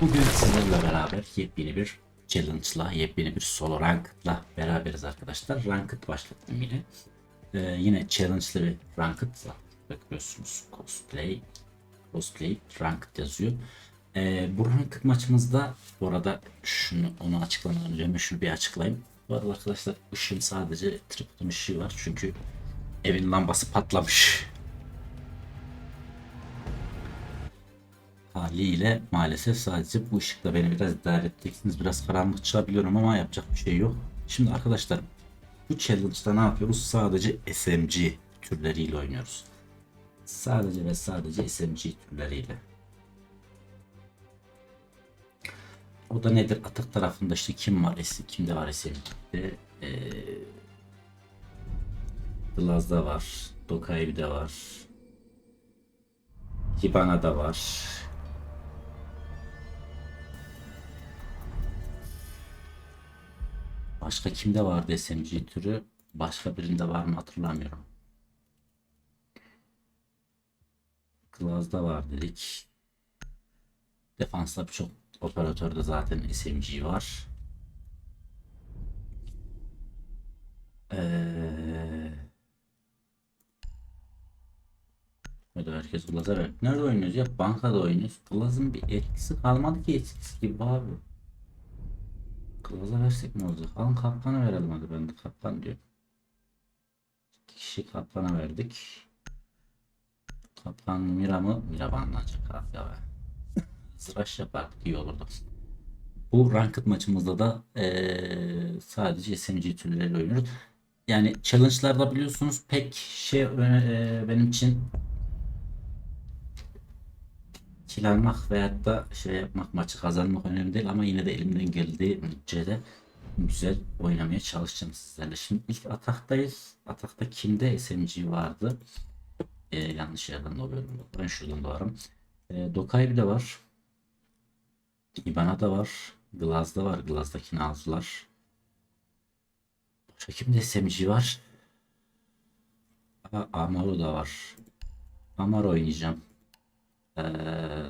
Bugün sizlerle beraber yepyeni bir challenge'la, yepyeni bir solo ranked'la beraberiz arkadaşlar. Ranked başlattım yine. Ee, yine challenge'lı bir ranked'la bakıyorsunuz. Cosplay, cosplay ranked yazıyor. Ee, bu ranked maçımızda bu arada şunu onu açıklamadan önce şunu bir açıklayayım. Bu arada arkadaşlar ışığım sadece tripodun ışığı var çünkü evin lambası patlamış. Haliyle maalesef sadece bu ışıkla beni biraz idare edeceksiniz. Biraz karanlık çıkabiliyorum ama yapacak bir şey yok. Şimdi arkadaşlar bu challenge'da ne yapıyoruz? Sadece SMG türleriyle oynuyoruz. Sadece ve sadece SMG türleriyle. O da nedir? Atak tarafında işte kim var? Kimde var SMG'de? Ee, Glaz'da var. Dokai'de var. Hibana'da var. Başka kimde vardı SMG türü? Başka birinde var mı hatırlamıyorum. Glaz'da var dedik. Defansta birçok operatörde zaten SMG var. Ee, Hadi herkes Glaz'a ver. Nerede oynuyoruz ya? Bankada oynuyoruz. Glaz'ın bir etkisi kalmadı ki eskisi gibi abi. Kılavuza versek ne olacak? Alın kaplana verelim hadi ben de kaplan diyorum. İki kişi kaplana verdik. Kaplan Mira mı? Mira banlanacak abi. Zıraş yapardık iyi olurdu. Bu ranked maçımızda da eee, sadece SMG türleriyle oynuyoruz. Yani challenge'larda biliyorsunuz pek şey eee, benim için kill almak veyahut da şey yapmak maçı kazanmak önemli değil ama yine de elimden geldiği müddetçe güzel oynamaya çalışacağım sizlerle. Şimdi ilk ataktayız. Atakta kimde SMG vardı? Ee, yanlış yerden doluyorum. Ben şuradan dolarım. Ee, Dokai de var. Ibana da var. Glaz'da var. Glaz'dakini aldılar. Başka kimde SMG var? Aa, Amaru da var. Amaru oynayacağım. Ee,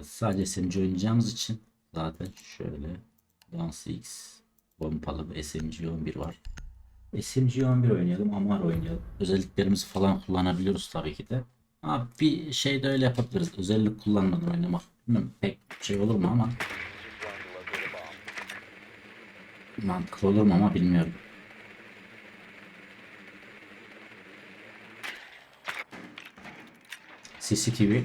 sadece SMG oynayacağımız için zaten şöyle Dance X pompalı bir SMG 11 var. SMG 11 oynayalım, Amar oynayalım. Özelliklerimizi falan kullanabiliyoruz tabii ki de. Ama bir şey de öyle yapabiliriz. Özellik kullanmadan oynamak. Bilmiyorum pek şey olur mu ama mantıklı olur mu ama bilmiyorum. CCTV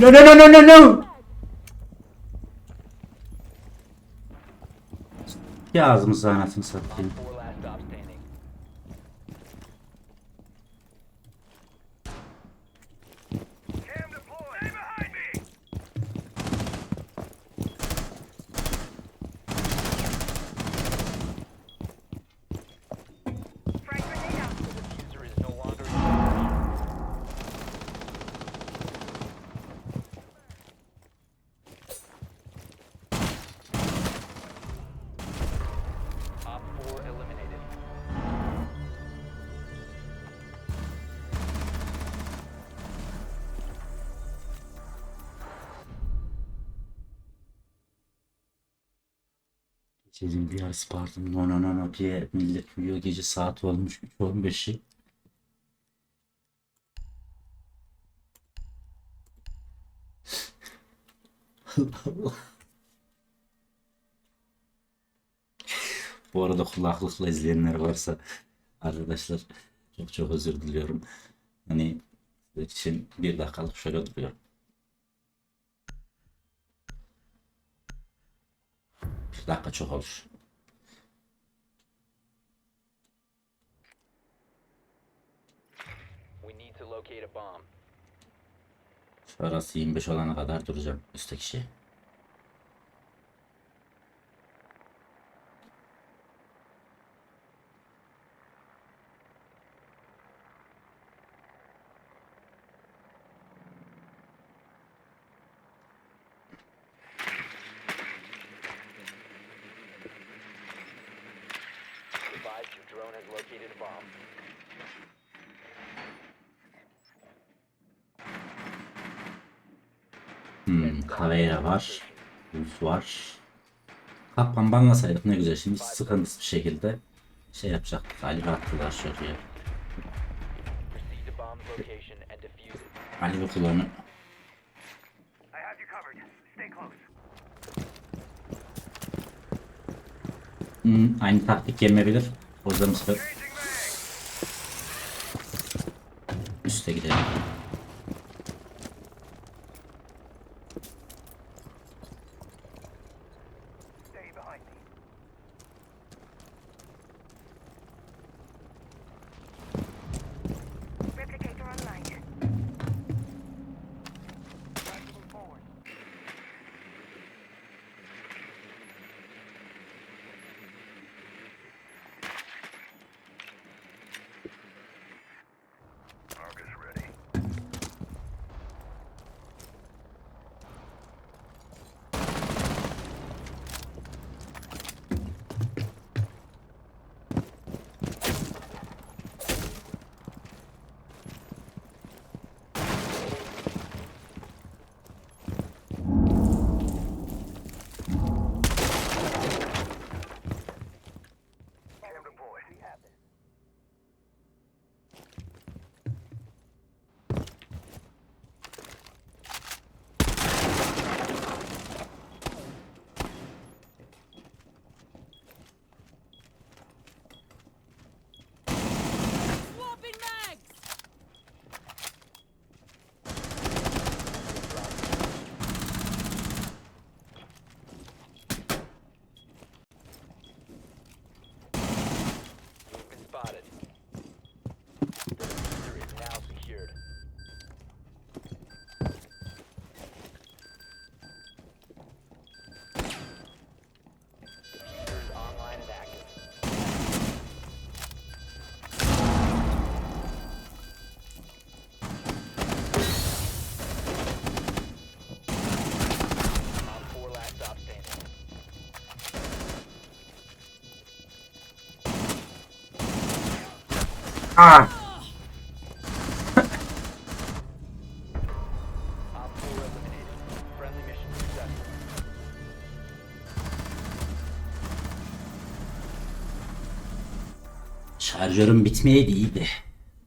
No no no no no no. Ya ağzımıza anasını satayım. Dedim bir Spartan no no no no diye millet uyuyor gece saat olmuş 3.15'i. Bu arada kulaklıkla izleyenler varsa arkadaşlar çok çok özür diliyorum. Hani için bir dakikalık şöyle duruyorum. 30 dakika çok olur. Şurası 25 olana kadar duracağım üstteki şey. Drone has located a bomb. Hmm, Caveira var. Buz var. Kaplan banlasaydık ne güzel. Şimdi sıkıntısız bir şekilde şey yapacaktık. Galiba attılar şuraya. Ali ve kulağını. Hmm, aynı taktik gelmeyebilir. Changing mag. üste gidelim. Stay behind me. Op 4 eliminated. Friendly mission successful. Şarjörüm bitmeyeydi iyiydi.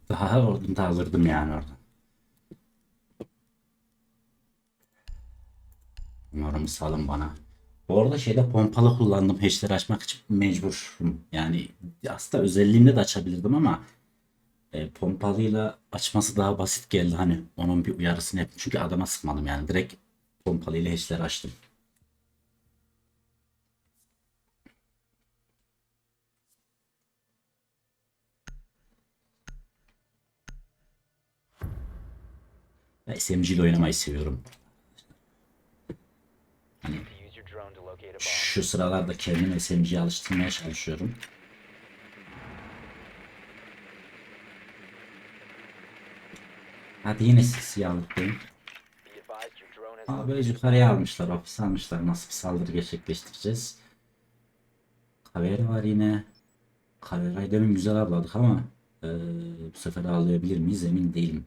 Daha oradan da alırdım yani oradan. Umarım salın bana. Bu arada şeyde pompalı kullandım hatchleri açmak için mecburum. Yani aslında özelliğinde de açabilirdim ama e, pompalıyla açması daha basit geldi hani onun bir uyarısını yaptım. Çünkü adama sıkmadım yani direkt pompalıyla hatchleri açtım. Ben SMG ile oynamayı seviyorum. Bomb. Şu sıralarda kendimi SMG'ye alıştırmaya çalışıyorum. Hadi yine siyahlık değil. Be advised your drone has Aa, located böyle yukarıya almışlar, ofis almışlar. Nasıl bir saldırı gerçekleştireceğiz? Kavera var yine. Kavera'yı demin güzel avladık ama eee, bu sefer avlayabilir miyiz emin değilim.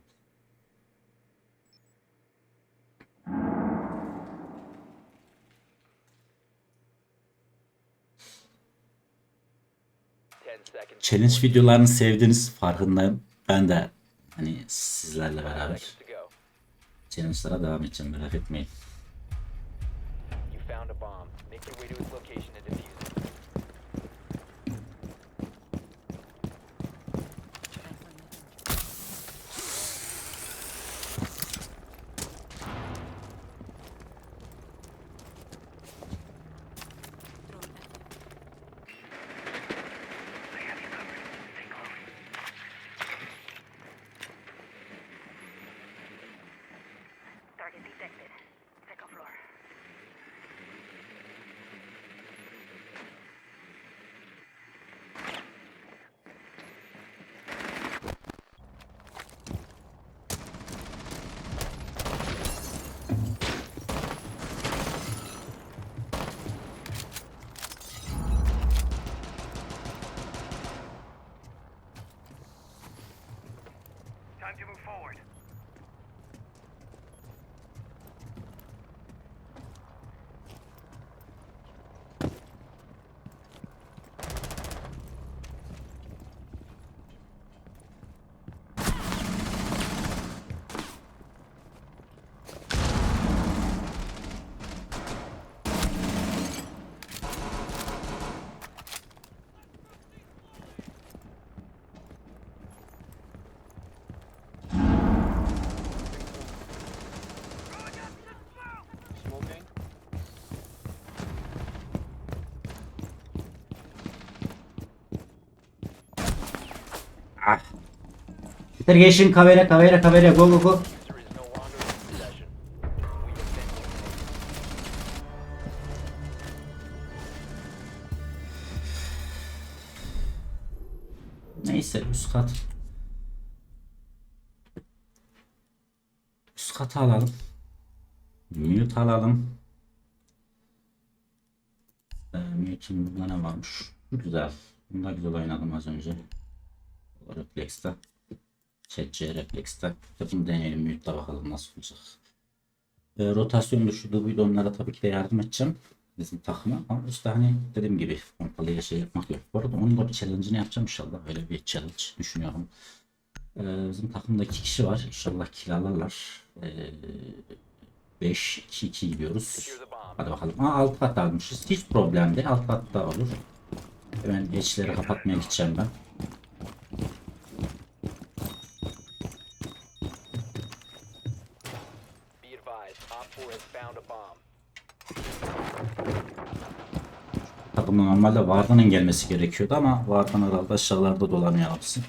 challenge videolarını sevdiğiniz farkındayım. Ben de hani sizlerle beraber challenge'lara devam edeceğim merak etmeyin. Longer in possession. We have been eliminated. Neyse üst kat. Üst katı alalım. Mute alalım. Ee, Mute'in bunda ne varmış? Güzel. Bunda güzel oynadım az önce. Reflex'te. CC de Bunu deneyelim Mute'da bakalım nasıl olacak. Ee, rotasyon düşürdüğü bidonlara tabii ki de yardım edeceğim. Bizim takıma. Ama işte hani dediğim gibi pompalıya şey yapmak yok. Bu arada onun da bir challenge'ını yapacağım inşallah. Öyle bir challenge düşünüyorum. Ee, bizim takımda iki kişi var. İnşallah kill alırlar. Ee, 5-2-2 gidiyoruz. Hadi bakalım. Aa, alt kat almışız. Hiç problem değil. Alt katta olur. Hemen geçleri kapatmaya gideceğim ben. Takımda normalde Varda'nın gelmesi gerekiyordu ama Vardan herhalde aşağılarda dolanıyor abisi.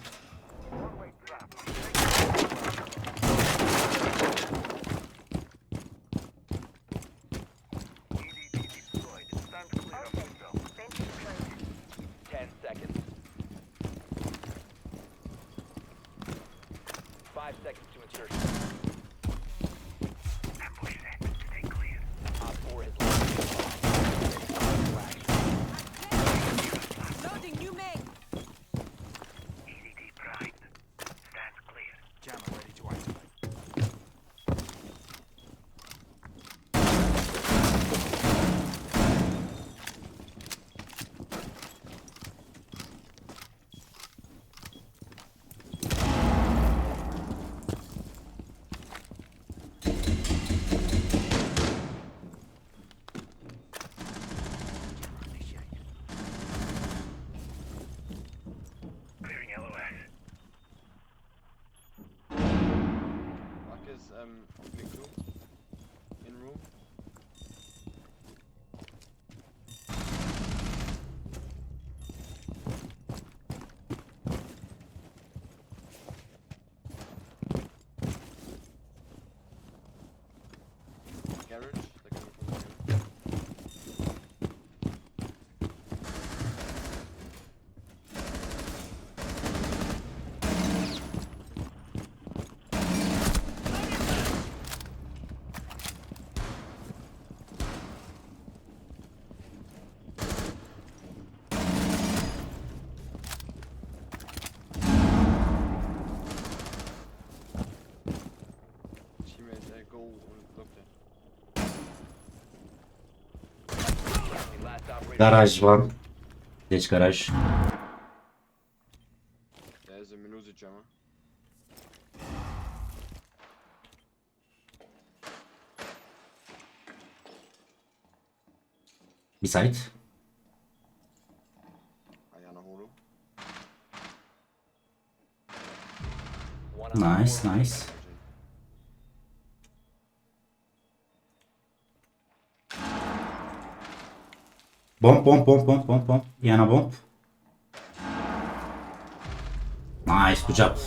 Um, room. In room. Garage, Garaj var. Geç garaj. There's a minuzi cama. Beside. Ayağına hulu. Nice nice. Bomb bomb bomb bomb bomb bomb. Yana bomb. Nice good job.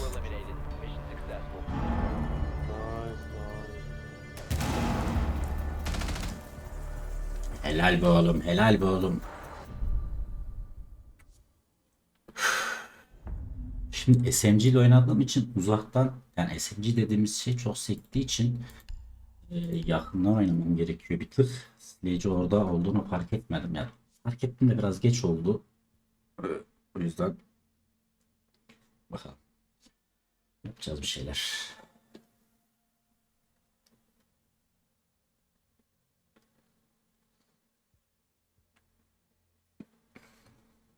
Helal be oğlum, helal be oğlum. Şimdi SMG ile oynadığım için uzaktan yani SMG dediğimiz şey çok sektiği için e, yakından oynamam gerekiyor bir tık. Slayci orada olduğunu fark etmedim yani. Fark ettim de biraz geç oldu. E, O yüzden bakalım. Yapacağız bir şeyler.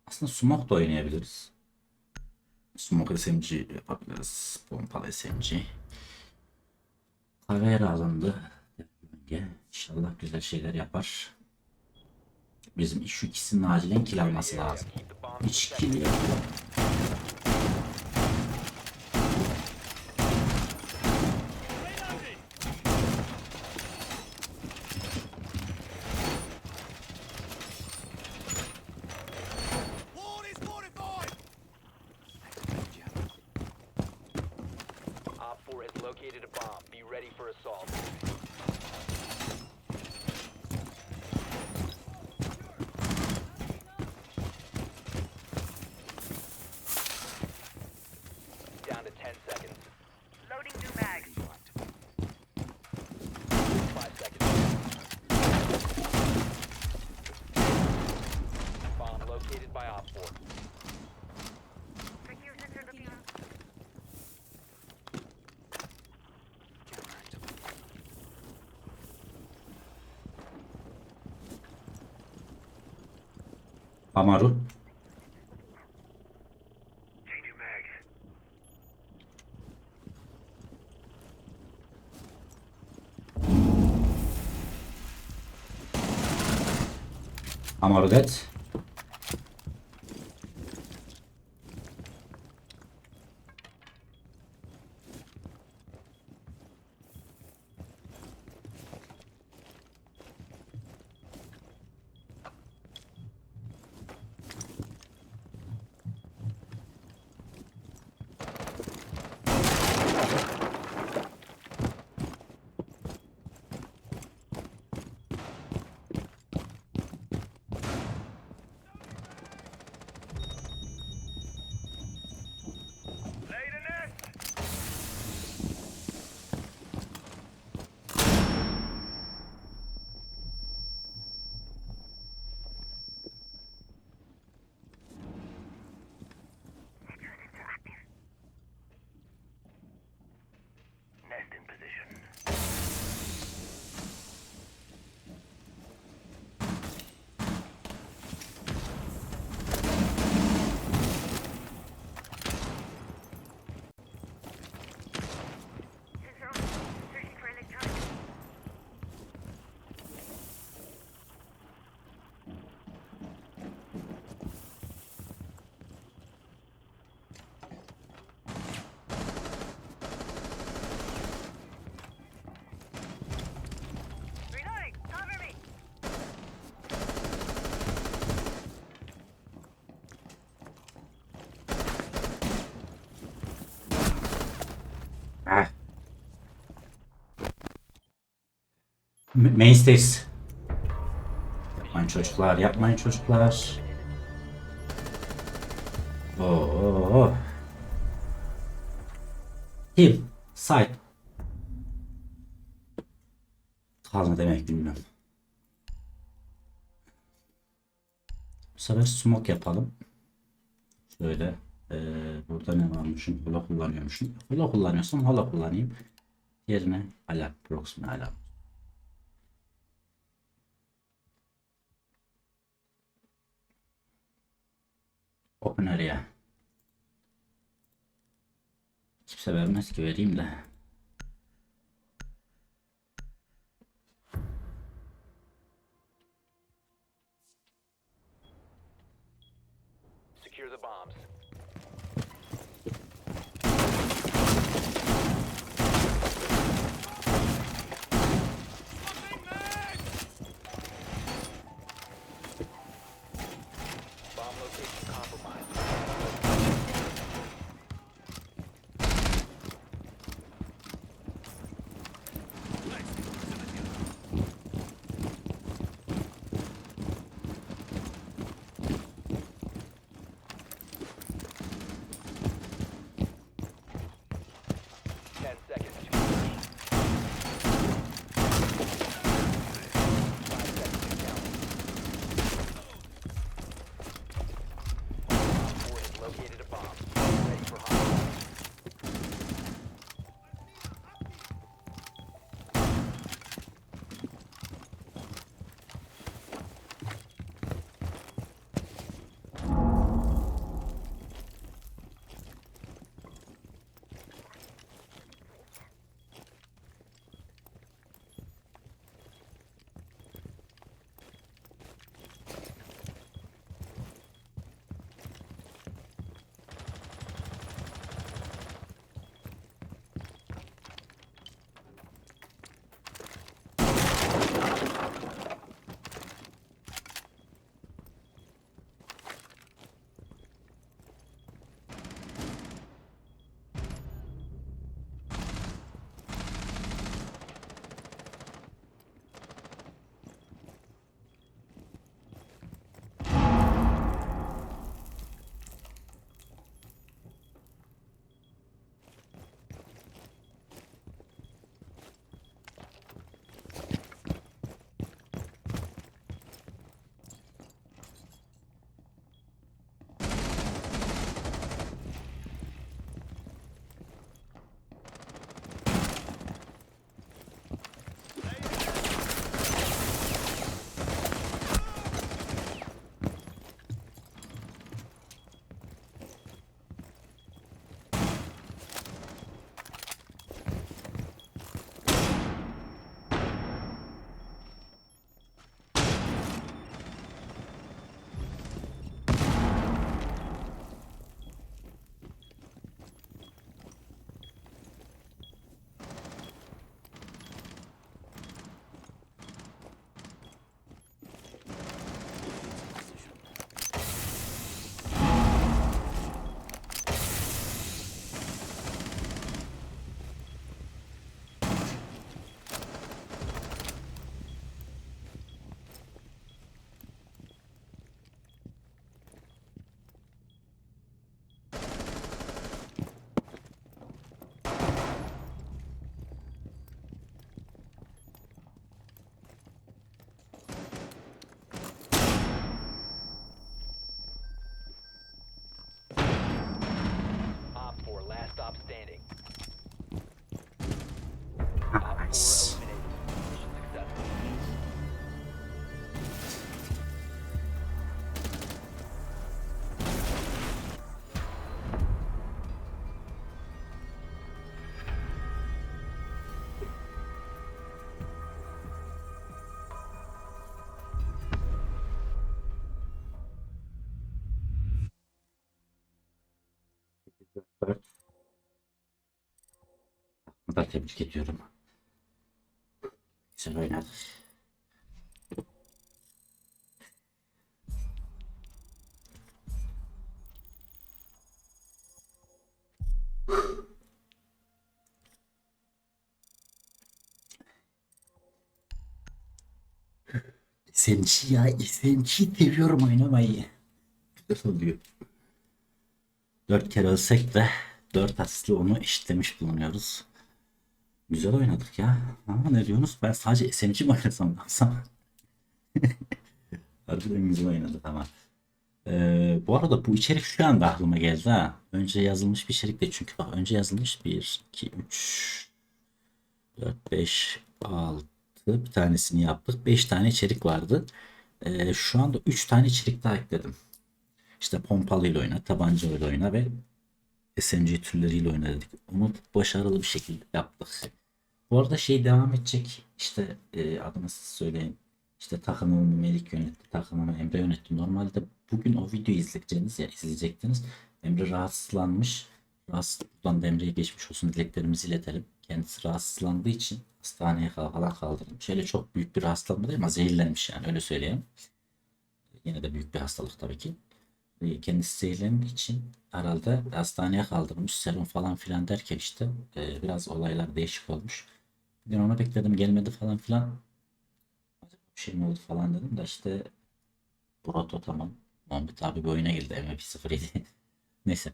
Aslında smoke da oynayabiliriz. Smoke SMG yapabiliriz. Pompalı SMG. Kavera alındı. İnşallah güzel şeyler yapar. Bizim şu ikisinin acilen kill alması lazım. Hiç kill yok. Amaru. Amaru dead. M- Mainstays. Yapmayın çocuklar, yapmayın çocuklar. Oo. Heal, side. Kalma demek bilmiyorum. Bu sefer smoke yapalım. Şöyle. eee, burada ne varmışım? Holo kullanıyormuşum. Holo kullanıyorsam holo kullanayım. Yerine alarm, proxima alarm. Opener ya. Kimse vermez ki vereyim de. Secure the bombs. Da tebrik ediyorum. Güzel oynadı. SMG ya SMG seviyorum oynamayı. Güzel oluyor. Dört kere ölsek de dört asistli onu eşitlemiş bulunuyoruz. Güzel oynadık ya. Ama ne diyorsunuz? Ben sadece SMG mi oynasam baksana. Harbiden güzel oynadı tamam. Ee, bu arada bu içerik şu anda aklıma geldi ha. Önce yazılmış bir içerik değil çünkü bak önce yazılmış 1, 2, 3, 4, 5, 6 bir tanesini yaptık. 5 tane içerik vardı. Ee, şu anda 3 tane içerik daha ekledim. İşte pompalıyla oyna, tabancayla oyna ve SMG türleriyle oyna dedik. Onu başarılı bir şekilde yaptık. Bu arada şey devam edecek. İşte e, adını siz söyleyin. İşte takımımı Melik yönetti, takımımı Emre yönetti. Normalde bugün o videoyu izleyeceksiniz ya izleyecektiniz. Emre rahatsızlanmış. Rahatsız, buradan da Emre'ye geçmiş olsun dileklerimizi iletelim. Kendisi rahatsızlandığı için hastaneye falan kaldırılmış. Şöyle çok büyük bir hastalık değil ama zehirlenmiş yani öyle söyleyeyim. Yine de büyük bir hastalık tabii ki. E, Kendisi zehirlendiği için herhalde hastaneye kaldırılmış. Serum falan filan derken işte e, biraz olaylar değişik olmuş. Bugün onu bekledim gelmedi falan filan. Bir şey mi oldu falan dedim de işte Proto tamam. Muhammed abi bir oyuna girdi MP07. Neyse.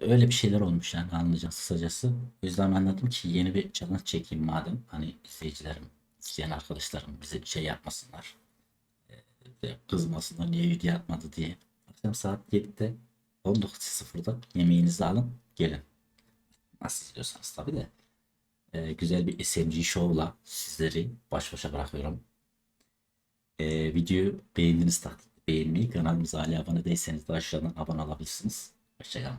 Öyle bir şeyler olmuş yani anlayacağız kısacası. O yüzden ben dedim ki yeni bir challenge çekeyim madem. Hani izleyicilerim, izleyen arkadaşlarım bize şey yapmasınlar. Ee, kızmasınlar niye video atmadı diye. Akşam saat 7'de 19.00'da yemeğinizi alın gelin. Nasıl izliyorsanız tabii de e, güzel bir SMG Show'la sizleri baş başa bırakıyorum. E, videoyu beğendiğiniz takdirde beğenmeyi, kanalımıza hala abone değilseniz de aşağıdan abone olabilirsiniz. Hoşçakalın.